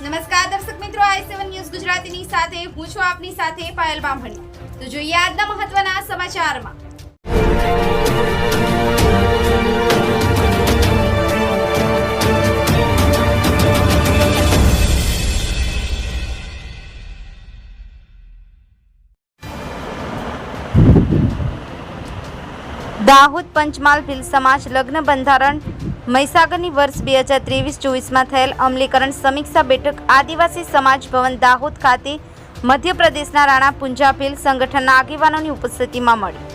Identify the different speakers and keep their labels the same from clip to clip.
Speaker 1: નમસ્કાર દર્શક મિત્રો, આઈ સેવન ન્યૂઝ ગુજરાતીની સાથે, હું છું આપની સાથે પાયલ બામણી. તો જોઈએ આજના મહત્વના સમાચારમાં. દાહોદ પંચમહાલ ભીલ સમાજ લગ્ન બંધારણ મહીસાગરની વર્ષ બે હજાર ત્રેવીસ ચોવીસમાં થયેલ અમલીકરણ સમીક્ષા બેઠક આદિવાસી સમાજ ભવન દાહોદ ખાતે મધ્યપ્રદેશના રાણા પુંજા ભીલ સંગઠનના આગેવાનોની ઉપસ્થિતિમાં મળી.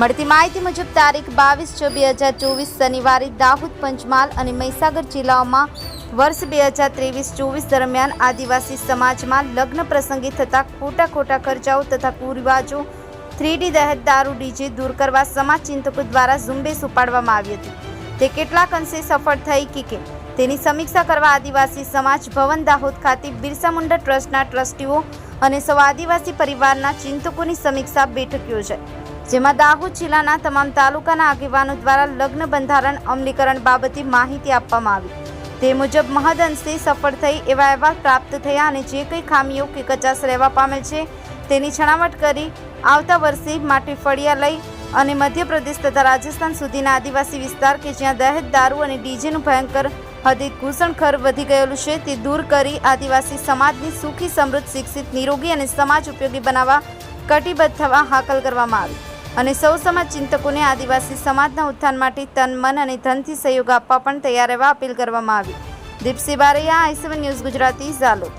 Speaker 1: મળતી માહિતી મુજબ તારીખ બાવીસ છ બે હજાર ચોવીસ શનિવારે દાહોદ, પંચમહાલ અને મહીસાગર જિલ્લાઓમાં વર્ષ બે હજાર ત્રેવીસ ચોવીસ દરમિયાન આદિવાસી સમાજમાં લગ્ન પ્રસંગે થતા ખોટા ખોટા ખર્ચાઓ તથા કુરિવાજો થ્રીડી દહેજ દારૂ ડીજે દૂર કરવા સમાજ ચિંતકો દ્વારા ઝુંબેશ ઉપાડવામાં આવી હતી. તે કેટલાક અંશે સફળ થઈ કે કેમ? તેની સમીક્ષા કરવા આદિવાસી સમાજ ભવન દાહોદ ખાતે બિરસા મુંડા ટ્રસ્ટના ટ્રસ્ટીઓ અને સૌ આદિવાસી પરિવારના ચિંતકોની સમીક્ષા બેઠક યોજાઈ. જેમાં દાહોદ જિલ્લાના તમામ તાલુકાના આગેવાનો દ્વારા લગ્ન બંધારણ અમલીકરણ બાબતે માહિતી આપવામાં આવી. તે મુજબ મહદઅંશે સફળ થઈ એવા અહેવાલ પ્રાપ્ત થયા અને જે કંઈ ખામીઓ કે કચાસ રહેવા પામેલ છે તેની છણાવટ કરી આવતા વર્ષે માટે ફળિયા લઈ અને મધ્યપ્રદેશ તથા રાજસ્થાન સુધીના આદિવાસી વિસ્તાર કે જ્યાં દહેજ, દારૂ અને ડીજેનું ભયંકર હદે ઘૂસણખર વધી ગયેલું છે, તે દૂર કરી આદિવાસી સમાજની સુખી, સમૃદ્ધ, શિક્ષિત, નિરોગી અને સમાજ ઉપયોગી બનાવવા કટિબદ્ધ થવા હાકલ કરવામાં આવી. અને સૌ સમાજ ચિંતકોને આદિવાસી સમાજના ઉત્થાન માટે તન, મન અને ધનથી સહયોગ આપવા પણ તૈયાર રહેવા અપીલ કરવામાં આવી. Deepsi Baraiya I C one news Gujarati, Jhalod.